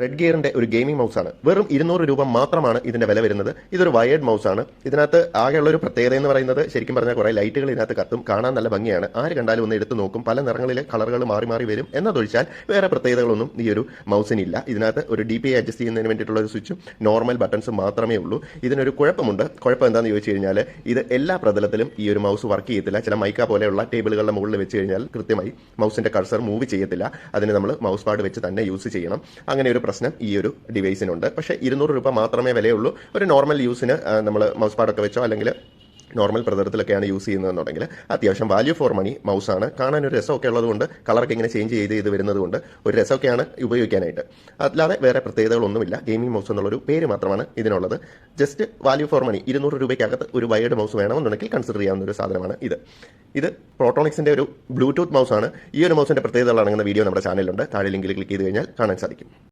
Red ഗിയറിന്റെ ഒരു gaming mouse ആണ്. വെറും ഇരുന്നൂറ് രൂപ മാത്രമാണ് ഇതിന്റെ വില വരുന്നത്. ഇതൊരു വയേർഡ് മൗസ് ആണ്. ഇതിനകത്ത് ആകെയുള്ള ഒരു പ്രത്യേകത എന്ന് പറയുന്നത് ശരിക്കും പറഞ്ഞാൽ കുറെ ലൈറ്റുകൾ ഇതിനകത്ത് കത്തും. കാണാൻ നല്ല ഭംഗിയാണ്. ആര് കണ്ടാലും ഒന്ന് എടുത്തു നോക്കും. പല നിറങ്ങളിലെ കളറുകൾ മാറി മാറി വരും. എന്നതൊഴിച്ചാൽ വേറെ പ്രത്യേകതകളൊന്നും ഈ ഒരു മൗസിനില്ല ഇതിനകത്ത് ഒരു ഡി പി ഐ അഡ്ജസ്റ്റ് ചെയ്യുന്നതിന് വേണ്ടിയിട്ടുള്ള ഒരു സ്വിച്ചും നോർമൽ ബട്ടൺസ് മാത്രമേ ഉള്ളൂ. ഇതിനൊരു കുഴപ്പമുണ്ട്. കുഴപ്പം എന്താണെന്ന് ചോദിച്ചു കഴിഞ്ഞാൽ ഇത് എല്ലാ പ്രതലത്തിലും ഈ ഒരു മൗസ് വർക്ക് ചെയ്യത്തില്ല. ചില മൈക്ക പോലെയുള്ള ടേബിളുകളുടെ മുകളിൽ വെച്ച് കഴിഞ്ഞാൽ കൃത്യമായി മൗസിന്റെ കഴ്സർ മൂവ് ചെയ്യത്തില്ല. അതിന് നമ്മൾ മൗസ് പാഡ് വെച്ച് തന്നെ യൂസ് ചെയ്യണം. അങ്ങനെ ഒരു പ്രശ്നം ഈ ഒരു ഡിവൈസിനുണ്ട് പക്ഷേ ഇരുന്നൂറ് രൂപ മാത്രമേ വിലയുള്ളൂ. ഒരു നോർമൽ യൂസിന് നമ്മൾ മൗസ് പാഡൊക്കെ വെച്ചോ അല്ലെങ്കിൽ നോർമൽ പ്രതലത്തിലൊക്കെയാണ് യൂസ് ചെയ്യുന്നതെന്നുണ്ടെങ്കിൽ അത്യാവശ്യം വാല്യൂ ഫോർ മണി മൗസാണ് കാണാൻ ഒരു രസമൊക്കെ ഉള്ളതുകൊണ്ട് കളറൊക്കെ ഇങ്ങനെ ചേഞ്ച് ചെയ്ത് ചെയ്ത് വരുന്നതുകൊണ്ട് ഒരു രസമൊക്കെയാണ് ഉപയോഗിക്കാനായിട്ട്. അല്ലാതെ വേറെ പ്രത്യേകതകളൊന്നുമില്ല. ഗെയിമിംഗ് മൗസ് എന്നുള്ളൊരു പേര് മാത്രമാണ് ഇതിനുള്ളത്. ജസ്റ്റ് വാല്യൂ ഫോർ മണി ഇരുന്നൂറ് രൂപയ്ക്കകത്ത് ഒരു വയേർഡ് മൗസ് വേണമെന്നുണ്ടെങ്കിൽ കൺസിഡർ ചെയ്യാവുന്ന ഒരു സാധനമാണ് ഇത്. ഇത് പ്രോട്ടോണിക്സിന്റെ ഒരു ബ്ലൂടൂത്ത് മൗസാണ് ഈ ഒരു മൗസിന്റെ പ്രത്യേകതകൾ അടങ്ങുന്ന വീഡിയോ നമ്മുടെ ചാനലിലുണ്ട് താഴെ ലിങ്കിൽ ക്ലിക്ക് ചെയ്ത് കഴിഞ്ഞാൽ കാണാൻ സാധിക്കും.